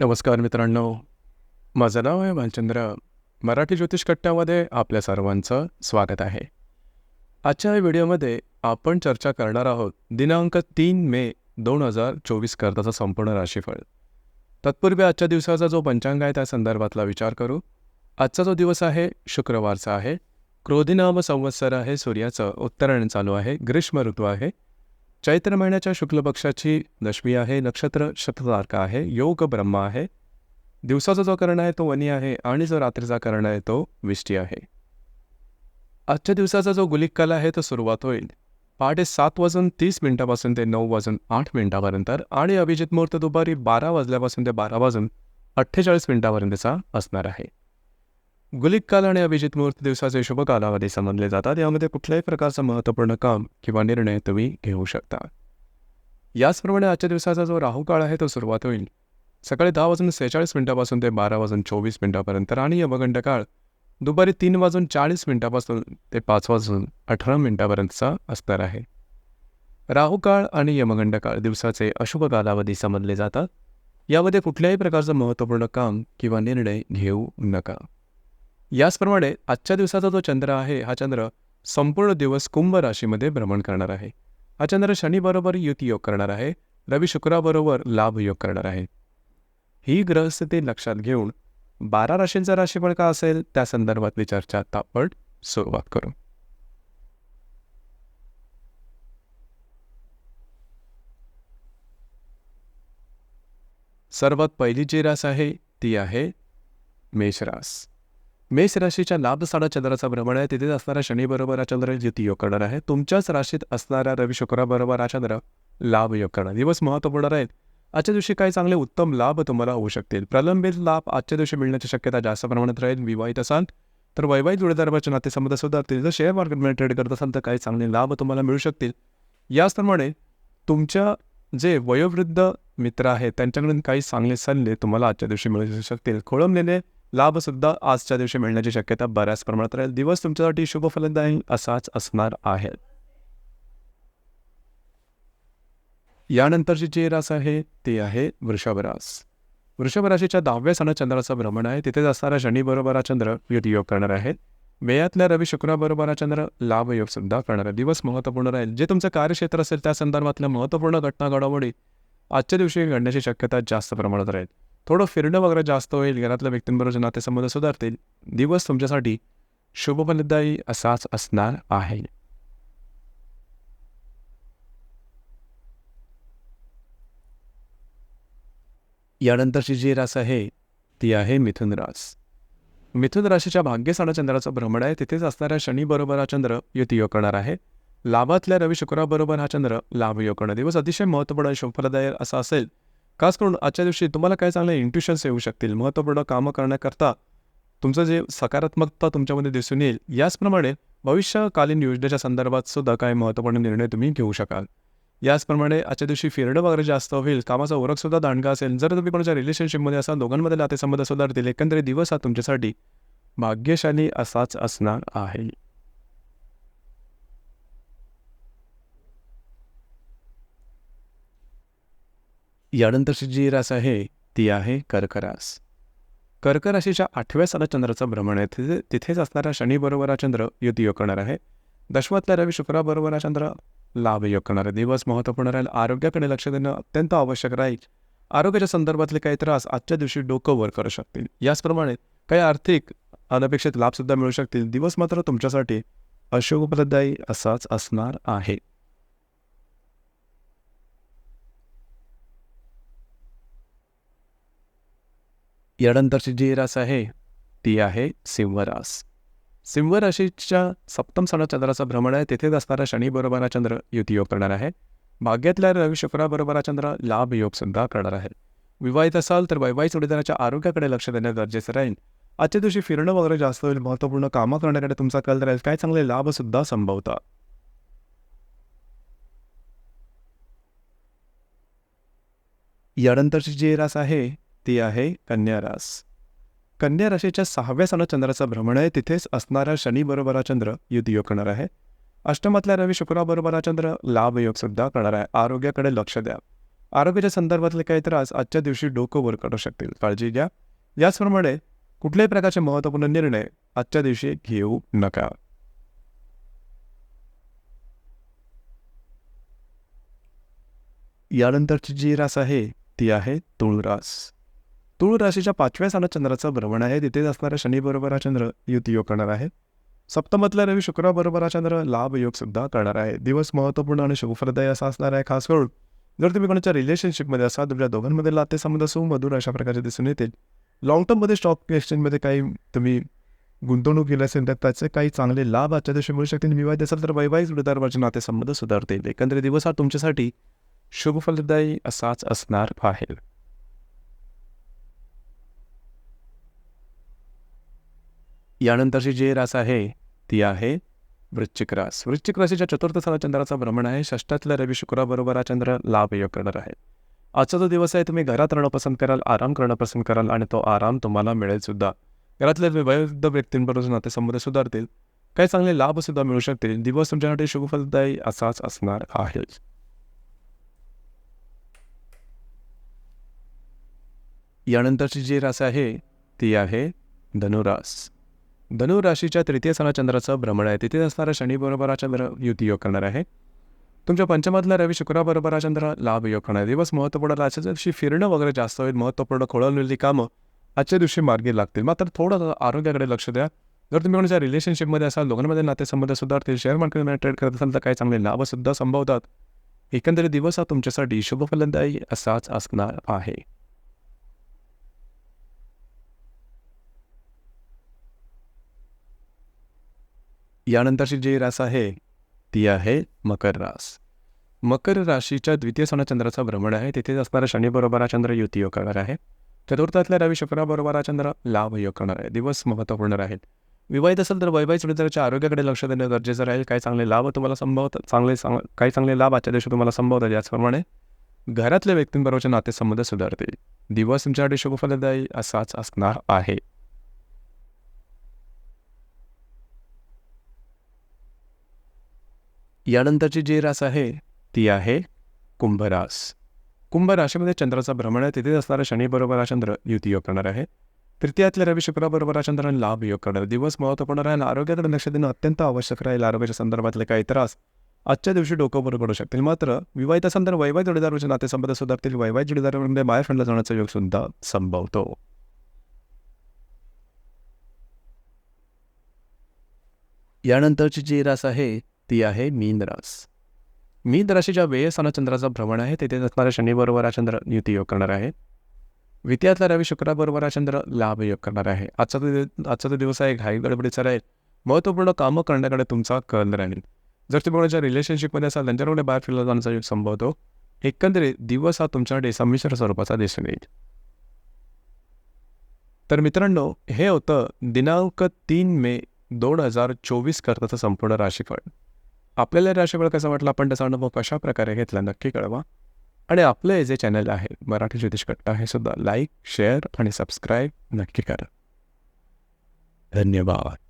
नमस्कार मित्रांनो. माझं नाव आहे भालचंद्र मराठी ज्योतिष कट्ट्यामध्ये आपल्या सर्वांचं स्वागत आहे. आजच्या या व्हिडिओमध्ये आपण चर्चा करणार आहोत दिनांक तीन मे दोन हजार चोवीस करताचा संपूर्ण राशीफळ. तत्पूर्वी आजच्या दिवसाचा जो पंचांग आहे त्या संदर्भातला विचार करू. आजचा जो दिवस आहे शुक्रवारचा आहे. क्रोधिनाम संवत्सर आहे सूर्याचं उत्तरायण चालू आहे ग्रीष्म ऋतू आहे. चैत्र महिन्याच्या शुक्ल पक्षाची दशमी आहे नक्षत्र शततारका आहे योग ब्रह्मा आहे. दिवसाचा जो कर्ण आहे तो वनी आहे आणि जो रात्रीचा कर्ण आहे तो विष्टी आहे. आजच्या दिवसाचा जो गुलिक काल आहे तो सुरुवात होईल. पहाटे सात वाजून तीस मिनिटापासून ते नऊ वाजून आठ मिनिटापर्यंत आणि अभिजित मुहूर्त दुपारी बारा वाजल्यापासून ते बारा वाजून अठ्ठेचाळीस मिनिटापर्यंतचा असणार आहे. गुलिक काल आणि अभिजित मुहूर्त दिवसाचे शुभ कालावधी समजले जातात. यामध्ये कुठल्याही प्रकारचं महत्त्वपूर्ण काम किंवा निर्णय तुम्ही घेऊ शकता. याचप्रमाणे आजच्या दिवसाचा जो राहू काळ आहे तो सुरुवात होईल. सकाळी दहा वाजून सेहेचाळीस मिनिटापासून ते बारा वाजून चोवीस मिनिटापर्यंत. आणि यमगंड काळ दुपारी तीन वाजून चाळीस मिनिटापासून ते पाच वाजून अठरा मिनिटापर्यंतचा असणार आहे. राहू काळ आणि यमगंड काळ दिवसाचे अशुभ कालावधी समजले जातात. यामध्ये कुठल्याही प्रकारचं महत्त्वपूर्ण काम किंवा निर्णय घेऊ नका. याचप्रमाणे आजच्या दिवसाचा जो चंद्र आहे हा चंद्र संपूर्ण दिवस कुंभ राशीमध्ये भ्रमण करणार आहे. हा चंद्र शनीबरोबर युती योग करणार आहे रवी शुक्राबरोबर लाभ योग करणार आहे. ही ग्रहस्थिती लक्षात घेऊन बारा राशींचा राशीफळ का असेल त्या संदर्भातली चर्चा आता आपण सुरुवात करू. सर्वात पहिली जी रास आहे ती आहे मेषरास मेष राशीच्या साडा चंद्राचा भ्रमण आहे. तिथेच असणाऱ्या शनीबरोबर हा चंद्र युती योग करणार आहे. तुमच्याच राशीत असणाऱ्या रवी शुक्राबरोबर हा चंद्र लाभ योग करणार. दिवस महत्त्वपूर्ण आहेत. आजच्या दिवशी काही चांगले उत्तम लाभ तुम्हाला होऊ शकतील. प्रलंबित लाभ आजच्या दिवशी मिळण्याची शक्यता जास्त प्रमाणात राहील. विवाहित असाल तर वैवाहिक जोडीदाराचे नातेसंबंध सुधारतील जर शेअर मार्केटमध्ये ट्रेड करत असाल तर काही चांगले लाभ तुम्हाला मिळू शकतील. याचप्रमाणे तुमच्या जे वयोवृद्ध मित्र आहेत त्यांच्याकडून काही चांगले सल्ले तुम्हाला आजच्या दिवशी मिळू शकतील. खोळंबलेले लाभसुद्धा आजच्या दिवशी मिळण्याची शक्यता बऱ्याच प्रमाणात राहील. दिवस तुमच्यासाठी शुभ फलदायी असाच असणार आहे. यानंतरची जी रास आहे ती आहे वृषभरास वृषभ राशीच्या दहाव्या सणात चंद्राचं भ्रमण आहे. तिथेच असणारा शनीबरोबर हा चंद्र युद्ध योग करणार आहे. मेयातल्या रवी शुक्राबरोबर हा चंद्र लाभयोग सुद्धा करणार आहे. दिवस महत्त्वपूर्ण राहील. जे तुमचं कार्यक्षेत्र असेल त्या संदर्भातल्या महत्त्वपूर्ण घटना घडामोडी आजच्या दिवशी घडण्याची शक्यता जास्त प्रमाणात राहील. थोडं फिरणं वगैरे जास्त होईल घरातल्या व्यक्तींबरोबर नातेसंबंध सुधारतील दिवस तुमच्यासाठी शुभफलदायी असाच असणार आहे. यानंतरची जी रास आहे ती आहे मिथुन रास. मिथुन राशीच्या भाग्यस्थाना चंद्राचं भ्रमण आहे तिथेच असणाऱ्या शनीबरोबर हा चंद्र युतीयोग करणार आहे. लाभातल्या रवी शुक्राबरोबर हा चंद्र लाभयोग करणार दिवस अतिशय महत्त्वपूर्ण शुभफलदायी असा असेल खास करून आजच्या दिवशी तुम्हाला काय चांगले इंट्युशन्स येऊ शकतील महत्त्वपूर्ण कामं करण्याकरता तुमचं जे सकारात्मकता तुमच्यामध्ये दिसून येईल याचप्रमाणे भविष्यकालीन योजनेच्या संदर्भात सुद्धा काही महत्त्वपूर्ण निर्णय तुम्ही घेऊ शकाल. याचप्रमाणे आजच्या दिवशी फिरणं वगैरे जास्त होईल कामाचा ओरखसुद्धा दांडगा असेल जर तुम्ही कोणाच्या रिलेशनशिपमध्ये असाल दोघांमध्ये नातेसंबंध सुधारतील एकंदरीत दिवस हा तुमच्यासाठी भाग्यशाली असाच असणार आहे. यानंतरची जी रास आहे ती आहे कर्करास. कर्कराशीच्या आठव्या साला चंद्राचं भ्रमण आहे. तिथे तिथेच असणारा शनीबरोबर हा चंद्र युती योग करणार आहे. दशमतल्या रवी शुक्राबरोबर हा चंद्र लाभ योग करणार आहे. दिवस महत्त्वपूर्ण राहील. आरोग्याकडे लक्ष देणं अत्यंत आवश्यक राहील. आरोग्याच्या संदर्भातले काही त्रास आजच्या दिवशी डोकं वर करू शकतील. याचप्रमाणे काही आर्थिक अनपेक्षित लाभसुद्धा मिळू शकतील. दिवस मात्र तुमच्यासाठी अशुभप्रदायी असाच असणार आहे. यानंतरची जी रास आहे ती आहे सिंहरास. सिंहराशीच्या सप्तम सणात चंद्राचं भ्रमण आहे तेथेच असणारा शनीबरोबर हा चंद्र युतीयोग करणार आहे. भाग्यातल्या रवी शुक्राबरोबर हा चंद्र लाभ योग सुद्धा करणार आहे. विवाहित असाल तर वैवाहिक जोडीदाराच्या आरोग्याकडे लक्ष देणं गरजेचं राहील. आजच्या दिवशी फिरणं वगैरे जास्त होईल महत्त्वपूर्ण कामं करण्याकडे तुमचा कल राहील काय चांगले लाभसुद्धा संभवतात. यानंतरची जी रास आहे ती आहे कन्या रास. कन्या राशीच्या सहाव्या सणात चंद्राचा भ्रमण आहे. तिथेच असणारा शनीबरोबर हा चंद्र युद्ध योग करणार आहे. अष्टमातल्या रवी शुक्राबरोबर चंद्र लाभ योग सुद्धा करणार आहे. आरोग्याकडे लक्ष द्या. आरोग्याच्या संदर्भातले काही त्रास आजच्या दिवशी डोकं वर काढू शकतील. काळजी घ्या. याचप्रमाणे कुठल्याही प्रकारचे महत्त्वपूर्ण निर्णय आजच्या दिवशी घेऊ नका. यानंतरची जी रास आहे ती आहे तुळ रास तुळ राशीच्या पाचव्या स्थानात चंद्राचं भ्रमण आहे. तिथेच असणाऱ्या शनीबरोबर हा चंद्र युती योग करणार आहे. सप्तमतल्या रवी शुक्राबरोबर हा चंद्र लाभ योग सुद्धा करणार आहे. दिवस महत्त्वपूर्ण आणि शुभफलदायी असा असणार आहे खास करून जर तुम्ही कोणाच्या रिलेशनशिपमध्ये असाल तुमच्या दोघांमध्ये नातेसंबंध सुमधुर अशा प्रकारचे दिसून येतील. लॉंग टर्ममध्ये स्टॉक एक्सचेंजमध्ये काही तुम्ही गुंतवणूक केली असेल तर त्याचे काही चांगले लाभ आजच्या दिवशी मिळू शकतील. विवाहित असेल तर वैवाहिक जोडीदाराचे नातेसंबंध सुधारतील. एकंदरीत दिवस हा तुमच्यासाठी शुभफलदायी असाच असणार आहे यानंतरची जी रास आहे ती आहे वृश्चिक रास. वृश्चिक राशीच्या चतुर्थ स्थानात चंद्राचा भ्रमण आहे. षष्ठातल्या रवी शुक्राबरोबर हा चंद्र लाभ योग करणार आहे. आजचा जो दिवस आहे तुम्ही घरात राहणं पसंत कराल आराम करणं पसंत कराल आणि तो आराम तुम्हाला मिळेल सुद्धा. घरातल्या वयोवृद्ध व्यक्तींबरोबर नातेसंबंध सुधारतील. काही चांगले लाभ सुद्धा मिळू शकतील. दिवस तुमच्यासाठी शुभफलदायी असाच असणार आहे. यानंतरची जी रास आहे ती आहे धनुरास. धनुराशीच्या तृतीय सणाचंद्राचं भ्रमण आहे. तिथे असणारा शनीबरोबर चंद्र युती योग करणार आहे. तुमच्या पंचमातला रवी शुक्राबरोबर चंद्र लाभ योग करणार दिवस महत्त्वपूर्ण आजच्या दिवशी फिरणं वगैरे जास्त होईल महत्त्वपूर्ण खोळवलेली कामं आजच्या दिवशी मार्गी लागतील. मात्र थोडं आरोग्याकडे लक्ष द्या. जर तुम्ही कोणाच्या रिलेशनशिपमध्ये असाल दोघांमध्ये नातेसंबंध सुधारतील शेअर मार्केटमध्ये ट्रेड करत असाल तर काही चांगले लाभसुद्धा संभवतात. एकंदरीत दिवस हा तुमच्यासाठी शुभफलदायी असाच असणार आहे. यानंतरची जी रास आहे ती आहे मकर रास. मकर राशीच्या द्वितीय सणा चंद्राचा भ्रमण आहे. तिथेच असणारा शनीबरोबर हा चंद्र युती योग करणार आहे. चतुर्थातल्या रवी शुक्राबरोबर हा चंद्र लाभ योग करणार आहे. दिवस महत्त्वपूर्ण राहील. विवाहित असेल तर वैवाहिक जोडीदाराच्या आरोग्याकडे लक्ष देणं गरजेचं राहील. काही चांगले लाभ तुम्हाला संभवतात चांगले चांग काही चांगले लाभ आजच्या दिवशी तुम्हाला संभवतात. याचप्रमाणे घरातल्या व्यक्तींबरोबरचे नातेसंबंध सुधारतील. दिवस तुमच्यासाठी शुभफलदायी असाच असणार आहे. यानंतरची जी रास आहे ती आहे कुंभरास. कुंभ राशीमध्ये चंद्राचा भ्रमण आहे तिथे असणारा शनीबरोबर हा चंद्र युती योग करणार आहे. तृतीयातल्या रवी शुक्राबरोबर हा चंद्र लाभ योग करणार दिवस महत्त्वपूर्ण राहील आरोग्याकडे लक्ष देणं अत्यंत आवश्यक राहील आरोग्याच्या संदर्भातले काही त्रास आजच्या दिवशी डोकं बरं पडू शकतील. मात्र विवाहित असेल वैवाहिक जोडीदारांचे नातेसंबंध सुधारतील. वैवाहिक जोडीदारांमध्ये बाहेर फंडला जाण्याचा योग सुद्धा संभवतो. यानंतरची जी रास आहे ती आहे मीन रास मीन राशीच्या आणि चंद्राचा भ्रमण आहे तेथे असणाऱ्या शनीबरोबर हा चंद्र युती योग करणार आहे. विद्यातला रवी शुक्राबरोबर हा चंद्र लाभ योग करणार आहे. आजचा तो आजचा तो दिवस आहे घाई गडबडीचा राहील. महत्त्वपूर्ण कामं करण्याकडे तुमचा कल राहील. जर तुम्ही कोणाच्या रिलेशनशिपमध्ये असाल त्यांच्याकडे बाहेर फिरला जाण्याचा योग संभवतो. एकंदरीत दिवस हा तुमच्याकडे संमिश्र स्वरूपाचा दिसून येईल. तर मित्रांनो हे होतं दिनांक तीन मे दोन हजार चोवीस करताचं संपूर्ण राशीफळ. आपल्याला हे राशीफळ कसं वाटलं आपण त्याचा अनुभव कशा प्रकारे घेतला नक्की कळवा. आणि आपलं हे जे चॅनल आहे मराठी ज्योतिष कट्टा हे सुद्धा लाईक शेअर आणि सबस्क्राईब नक्की करा. धन्यवाद.